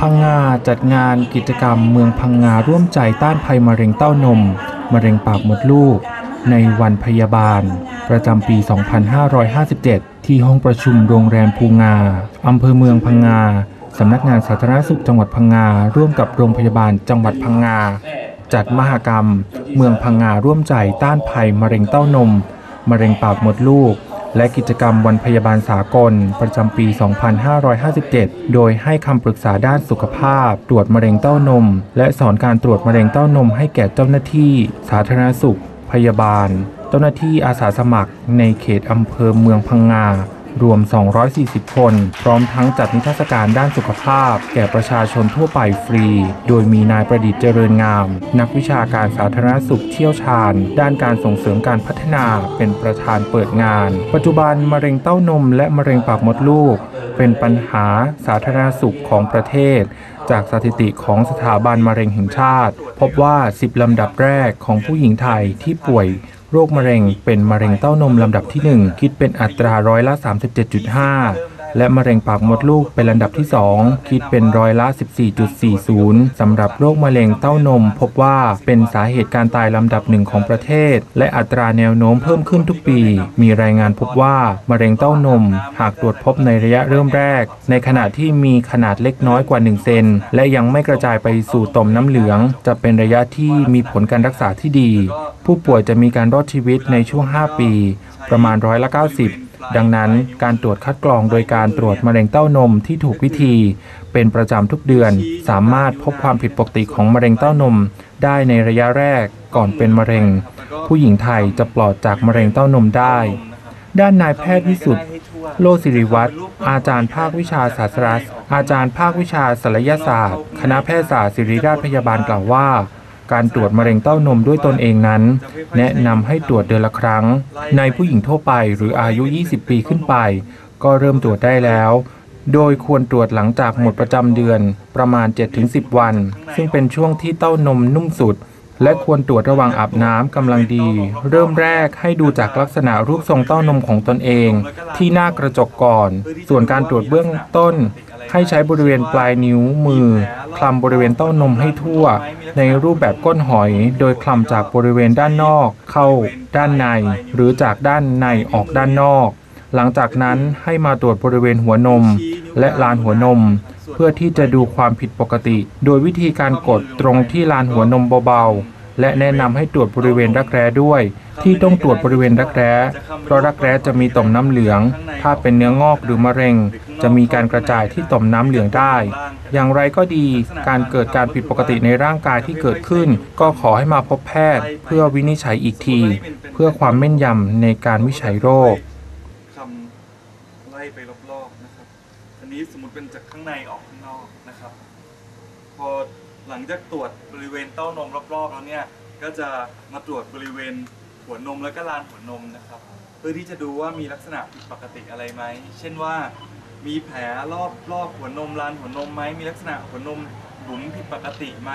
พังงาจัดงานกิจกรรมเมืองพังงาร่วมใจต้านภัยมะเร็งเต้านม มะเร็งปากมดลูก ในวันพยาบาล ประจำปี 2557 ที่ห้องประชุมโรงแรมภูงา อำเภอเมืองพังงา สำนักงานสาธารณสุขจังหวัดพังงา ร่วมกับโรงพยาบาลจังหวัดพังงา จัดมหกรรม เมืองพังงาร่วมใจต้านภัยมะเร็งเต้านม มะเร็งปากมดลูก และกิจกรรมวันพยาบาลสากล ประจำปี 2557 โดยให้คำปรึกษาด้านสุขภาพ ตรวจมะเร็งเต้านม และสอนการตรวจมะเร็งเต้านมให้แก่เจ้าหน้าที่ สาธารณสุข พยาบาล เจ้าหน้าที่อาสาสมัคร ในเขตอำเภอเมืองพังงา รวม 240 คน พร้อมทั้งจัดนิทรรศการด้านสุขภาพ แก่ประชาชนทั่วไปฟรี โดยมีนายประดิษฐ์เจริญงาม นักวิชาการสาธารณสุขเชี่ยวชาญ ด้านการส่งเสริมการพัฒนาเป็นประธานเปิดงาน ปัจจุบันมะเร็งเต้านม และมะเร็งปากมดลูก เป็นปัญหาสาธารณสุขของประเทศจากสถิติของสถาบันมะเร็งแห่งชาติ พบว่า 10 ลำดับแรกของผู้หญิงไทยที่ป่วย โรคมะเร็งเป็นมะเร็งเต้านมลำดับที่ 1 คิดเป็นอัตราร้อยละ 37.5 และมะเร็งปากมดลูกเป็นลำดับที่ 2 คิดเป็นร้อยละ 14.40 สำหรับโรคมะเร็งเต้านม พบว่าเป็นสาเหตุการตายลำดับหนึ่งของประเทศ และอัตราแนวโน้มเพิ่มขึ้นทุกปี มีรายงานพบว่ามะเร็งเต้านม หากตรวจพบในระยะเริ่มแรก ในขณะที่มีขนาดเล็กน้อยกว่า 1 เซน และยังไม่กระจายไปสู่ต่อมน้ำเหลือง จะเป็นระยะที่มีผลการรักษาที่ดี ผู้ป่วยจะมีการรอดชีวิตในช่วง 5 ปี ประมาณร้อยละ90 ดังนั้นการตรวจคัดกรองโดยการตรวจมะเร็งเต้านมที่ถูกวิธี เป็นประจำทุกเดือน สามารถพบความผิดปกติของมะเร็งเต้านม ได้ในระยะแรกก่อนเป็นมะเร็ง ผู้หญิงไทยจะปลอดจากมะเร็งเต้านมได้ ด้านนายแพทย์วิสุทธิ์โลศิริวัตรอาจารย์ภาควิชาศาสตราอาจารย์ภาควิชาศัลยศาสตร์ คณะแพทยศาสตร์ศิริราชพยาบาลกล่าวว่า การตรวจมะเร็งเต้านมด้วยตนเองนั้น แนะนำให้ตรวจเดือนละครั้ง ในผู้หญิงทั่วไปหรืออายุ 20 ปีขึ้นไป ก็เริ่มตรวจได้แล้ว โดยควรตรวจหลังจากหมดประจำเดือนประมาณ 7-10 วัน ซึ่งเป็นช่วงที่เต้านมนุ่มสุด และควรตรวจระหว่างอาบน้ำกำลังดี เริ่มแรกให้ดูจากลักษณะรูปทรงเต้านมของตนเอง ที่หน้ากระจกก่อน ส่วนการตรวจเบื้องต้นให้ใช้บริเวณปลายนิ้วมือ คลำบริเวณเต้านมให้ทั่ว ในรูปแบบก้นหอย โดยคลำจากบริเวณด้านนอก เข้าด้านใน หรือจากด้านในออกด้านนอก หลังจากนั้นให้มาตรวจบริเวณหัวนม และลานหัวนม เพื่อที่จะดูความผิดปกติ โดยวิธีการกดตรงที่ลานหัวนมเบาๆ และแนะนำให้ตรวจบริเวณรักแร้ด้วย ที่ต้องตรวจบริเวณรักแร้ เพราะรักแร้จะมีต่อมน้ำเหลือง ถ้าเป็นเนื้องอกหรือมะเร็ง จะมีการกระจายที่ต่อมน้ำเหลืองได้ อย่างไรก็ดี การเกิดการผิดปกติในร่างกายที่เกิดขึ้น ก็ขอให้มาพบแพทย์ เพื่อวินิจฉัยอีกที เพื่อความแม่นยำในการวิจัยโรคคำไล่ไปรอบๆนะครับอันนี้สมมติเป็นจากข้างในออกข้างนอกนะครับพอ หลังจากตรวจบริเวณเต้านมรอบๆแล้วเนี่ยก็จะมาตรวจบริเวณหัวนมแล้วก็ลานหัวนมนะครับ เพื่อที่จะดูว่ามีลักษณะผิดปกติอะไรไหมเช่นว่า มีแผลรอบรอบหัวนมลานหัวนมไหมมีลักษณะหัวนมบุ๋มผิดปกติไหม